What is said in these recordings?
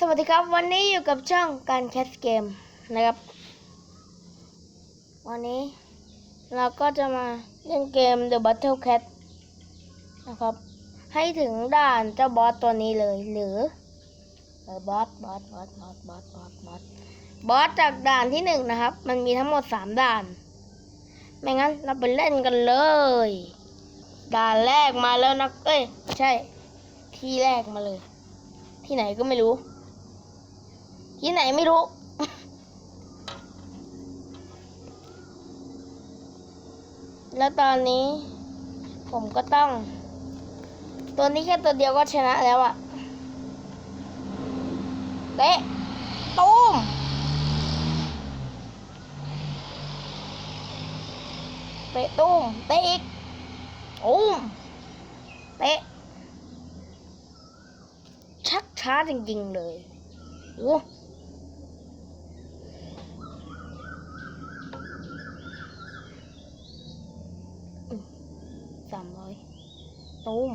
สวัสดีครับวันนี้อยู่กับช่องการแคสเกมนะครับ วันนี้เราก็จะมาเล่นเกม The Battle Cat นะครับ ให้ถึงด่านเจ้าบอสตัวนี้เลยหรือเออบอสบอสบอสบอสบอสบอสบอสบอสจากด่านที่หนึ่งนะครับ มันมีทั้งหมดสามด่าน ไม่งั้นเราไปเล่นกันเลย ด่านแรกมาแล้วนะเอ้ยใช่ ที่แรกมาเลย ที่ไหนก็ไม่รู้ ที่ไหนไม่รู้ แล้วตอนนี้ ผมก็ต้อง ตัวนี้แค่ตัวเดียวก็ชนะแล้วอะเตะตูมเตะตูมเตะอีกตูมเตะชักช้าจริง ๆ เลย โอ้ สามร้อยตูม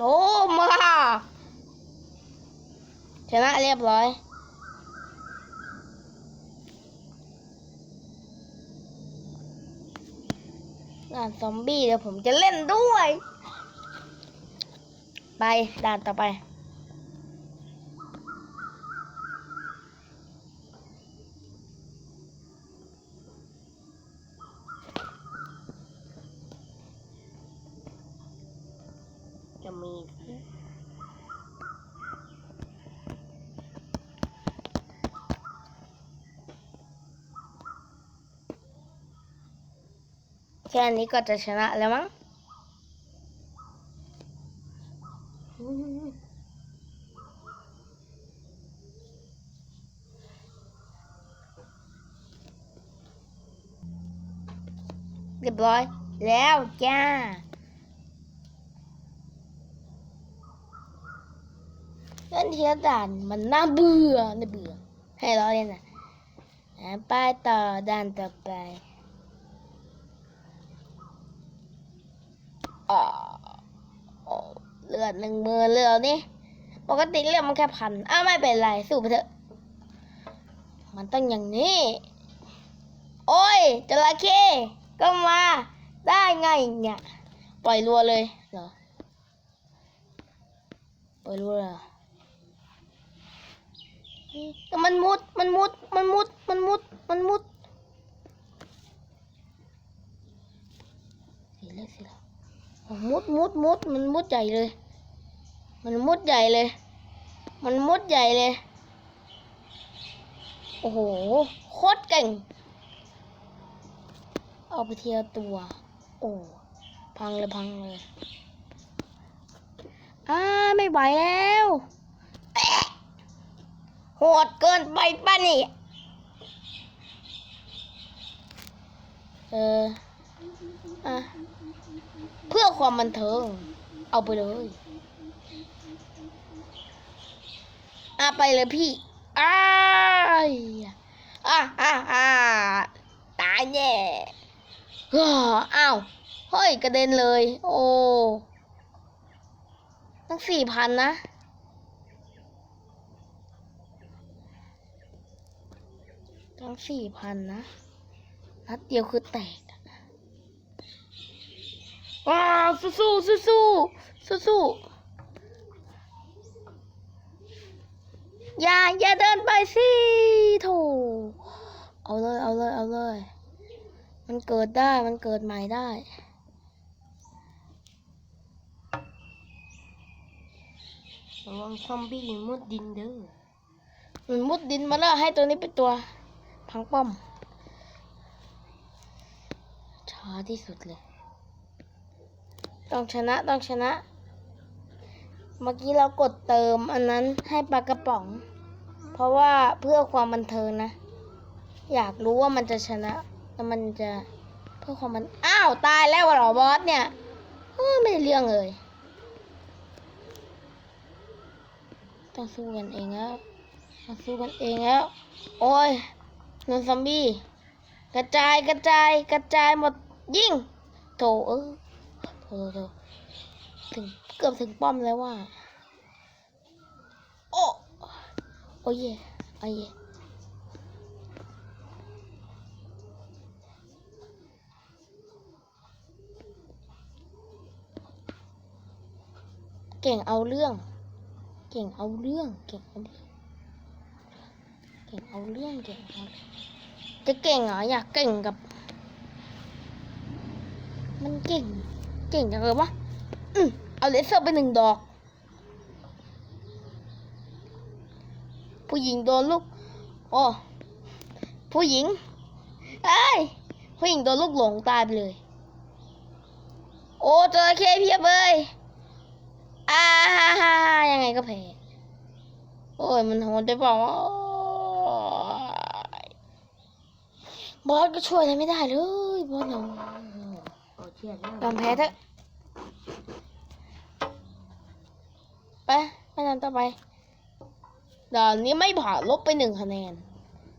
ตูมมาชนะเรียบร้อยด่านซอมบี้เดี๋ยวผมจะเล่นด้วย ไปด่านต่อไป จะมีแค่นี้ก็จะชนะแล้วมั้ง เรียบร้อย แล้วจ้า เล่นเทียด่านมันน่าเบื่อน่าเบื่อ ให้เราเล่นอะไปต่อด่านต่อไปออ้เลือดหนึ่งมือเลือดนี่ปกติเลือดมันแค่พันอ้าวไม่เป็นไรสู้ไปเถอะ มันต้องอย่างนี้ โอ้ยจระเข้ ก็มาได้ไงเนี่ย ปล่อยรัวเลยเหรอ ปล่อยรัวเลยเหรอแต่มันมุด มันมุด มันมุด มันมุด มันมุดสีเลือดสีเหลืองมุดมุดมุด มันมุดใหญ่เลย มันมุดใหญ่เลย มันมุดใหญ่เลย โอ้โห โคตรเก่ง เอาไปเทียตัว โอ้พังเลยพังเลยอ่าไม่ไหวแล้ว โหดเกินไปป่ะนี่เอออะเพื่อความบันเทิง เอาไปเลยอะไปเลยพี่อ้ายอะอะอะตายแน่ อ้ออ้าวเฮ้ยกระเด็นเลย โอ้ตั้งสี่พันนะ ตั้งสี่พันนะนัดเดียวคือแตกว้าวสู้สู้สู้สู้สู้สู้อย่าอย่าเดินไปสิโถเอาเลย เอาเลย เอาเลย มันเกิดได้มันเกิดใหม่ได้ ระวังซอมบี้มุดดินเด้อมันมุดดินมาแล้วให้ตัวนี้เป็นตัวพังป้อม ช้าที่สุดเลย ต้องชนะต้องชนะ เมื่อกี้เรากดเติมอันนั้นให้ปลากระป๋อง เพราะว่าเพื่อความบันเทิงนะ อยากรู้ว่ามันจะชนะ แล้วมันจะเพื่อความมันอ้าวตายแล้วเหรอบอสเนี่ยเออไม่ได้เรื่องเลย ต้องสู้กันเองแล้วมาสู้กันเองแล้วโอ้ยเงินซอมบี้กระจายกระจายกระจายหมดยิงโถเออโถโถถึงเกือบถึงป้อมแล้วว่าโอ้โอ้ยโอ้ย เก่งเอาเรื่อง เก่งเอาเรื่อง เก่งเอาเรื่อง เก่งเอาเรื่อง เก่งเอาจะเก่งเหรออยากเก่งกับ มันเก่ง เก่งจังเลยวะอืมเอาเลเซอร์ไปหนึ่งดอก ผู้หญิงโดนลูกโอ้ผู้หญิงเอ้ยผู้หญิงโดนลูกหลงตายไปเลย โอ้จระเข้เพียบเลย อ่าฮ่าฮ่าฮ่ายังไงก็แพ้โอ้ยมันโหดไปเปล่าวะบอสก็ช่วยอะไรไม่ได้เลยบอสเราโอ้เชียดแล้วยอมแพ้เถอะไปไปนันต่อไปด่านนี้ไม่ผ่านลบไปหนึ่งคะแนน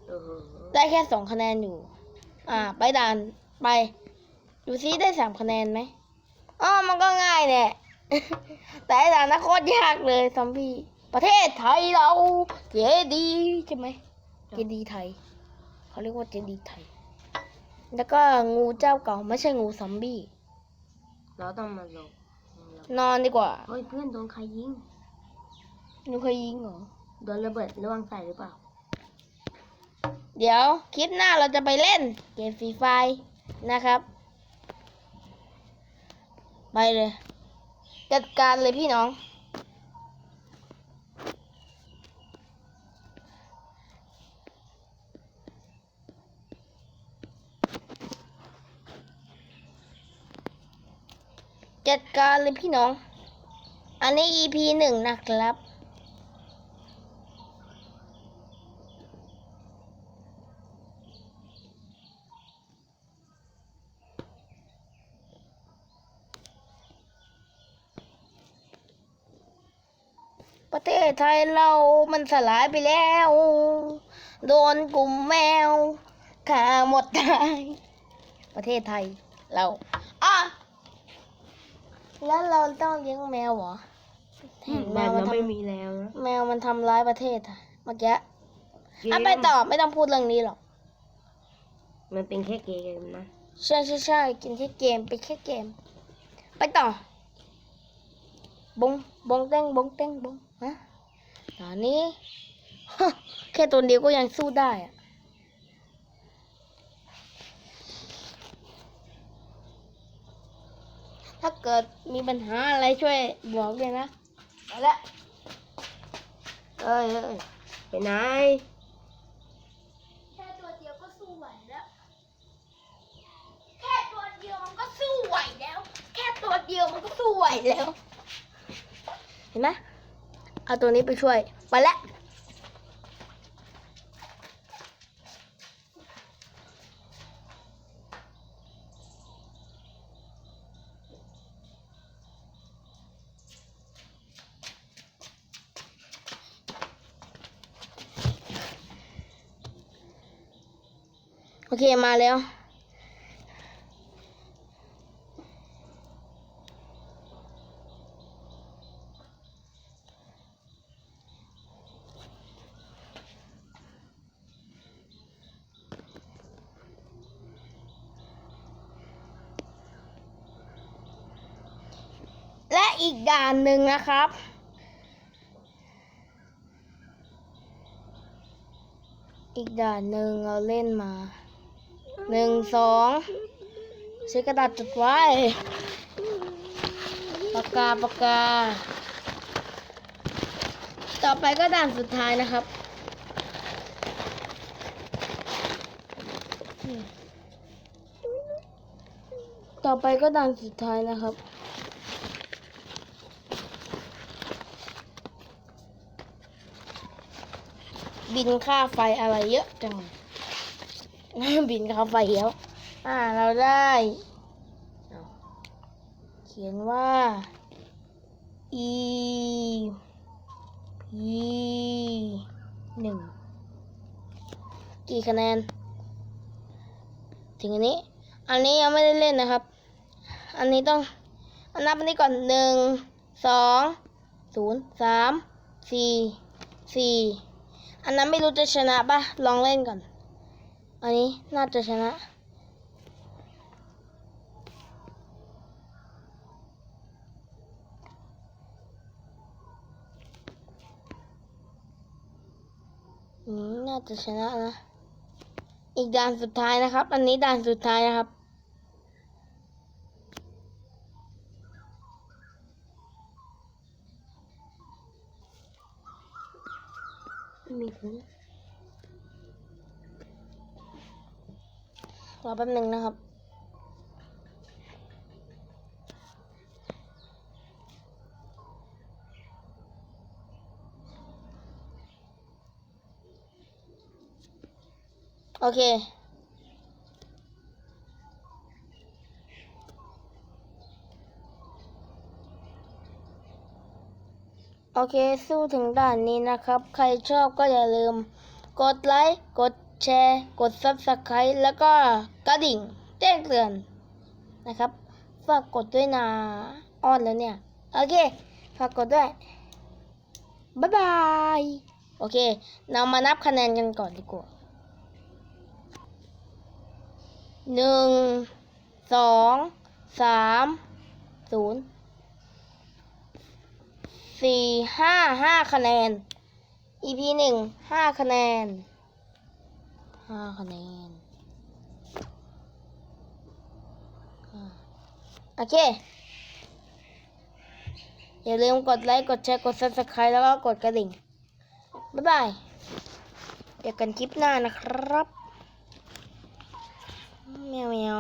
โอ้โหได้แค่สองคะแนนอยู่ อ่า ไปด่านไป ดูซิได้สามคะแนนไหมอ๋อมันก็ง่ายเนี่ย แต่ไอ้ด่านนั้นโคตรยากเลยซอมบี้ประเทศไทยเราเจดีย์ใช่ไหมเจดีย์ไทยเขาเรียกว่าเจดีย์ไทย แล้วก็งูเจ้าเก่าไม่ใช่งูซอมบี้เราต้องมาหลบนอนดีกว่าเฮ้ยเพื่อนโดนใครยิงหนูเคยยิงเหรอโดนระเบิดระวังใส่หรือเปล่า เดี๋ยวคลิปหน้าเราจะไปเล่น เกมฟรีไฟนะครับ ไปเลย จัดการเลยพี่น้อง จัดการเลยพี่น้อง อันนี้ EP หนึ่งนะครับ ประเท ศไทยเรามันสลายไปแล้ว โดนกลุ่มแมวฆ่าหมดตายประเทศไทยเราอะแล้วเราต้องเลี้ยงแมวเหรอเห็นแมบ้านวมันเราทไม่มีแล้วนะำแมวมันทำร้ายประเทศอะเมื่อกี้อะไปต่อไม่ต้องพูดเรื่องนี้หรอกมันเป็นแค่เกมนะใช่ใช่ใช่กินแค่เกมไปแค่เกม ไปต่อบงบงเต้งบงเต้งบงฮะ ตอนนี้แค่ตัวเดียวก็ยังสู้ได้อะถ้าเกิดมีปัญหาอะไรช่วยบอกด้วยนะไปละเอ้ยเอ้ยไปไหนแค่ตัวเดียวก็สู้ไหวแล้ว แค่ตัวเดียวมันก็สู้ไหวแล้ว แค่ตัวเดียวมันก็สู้ไหวแล้ว เห็นไหม เอาตัวนี้ไปช่วย ไปละโอเค มาแล้ว อีกด่านหนึ่งนะครับ อีกด่านหนึ่งเราเล่นมาหนึ่งสองใช้กระดาษจดไว้ ปากกาปากกา ต่อไปก็ด่านสุดท้ายนะครับ ต่อไปก็ด่านสุดท้ายนะครับ บินค่าไฟอะไรเยอะจังบินค่าไฟเยอะอ่าเราได้ เขียนว่า e p หนึ่งกี่คะแนน ถึงอันนี้ อันนี้ยังไม่ได้เล่นนะครับ อันนี้ต้องอันนับอันนี้ก่อนหนึ่งสองศูนย์สามสี่สี่ อันนั้นไม่รู้จะชนะปะลองเล่นก่อน อันนี้น่าจะชนะน่าจะชนะนะ อีกด่านสุดท้ายนะครับ อันนี้ด่านสุดท้ายนะครับ ม่มีถุงรอแป๊บหนึ่งนะครับ โอเค โอเคสู้ถึงด่านนี้นะครับ ใครชอบก็อย่าลืม กดไลค์ กดแชร์ กด Subscribe แล้วก็กระดิ่งแจ้งเตือนนะครับ ฝากกดด้วยนะอ้อนแล้วเนี่ย โอเค ฝากกดด้วย บ๊ายบาย โอเค เรามานับคะแนนกันก่อนดีกว่าหนึ่งสองสามศูนย์ สี่ห้าห้าคะแนน EP หนึ่งห้าคะแนนห้าคะแนนโอเค อย่าลืมกดไลค์ กดแชร์ กด subscribe แล้วก็กดกระดิ่ง บ๊ายบายเจอกันคลิปหน้านะครับ แมวแมว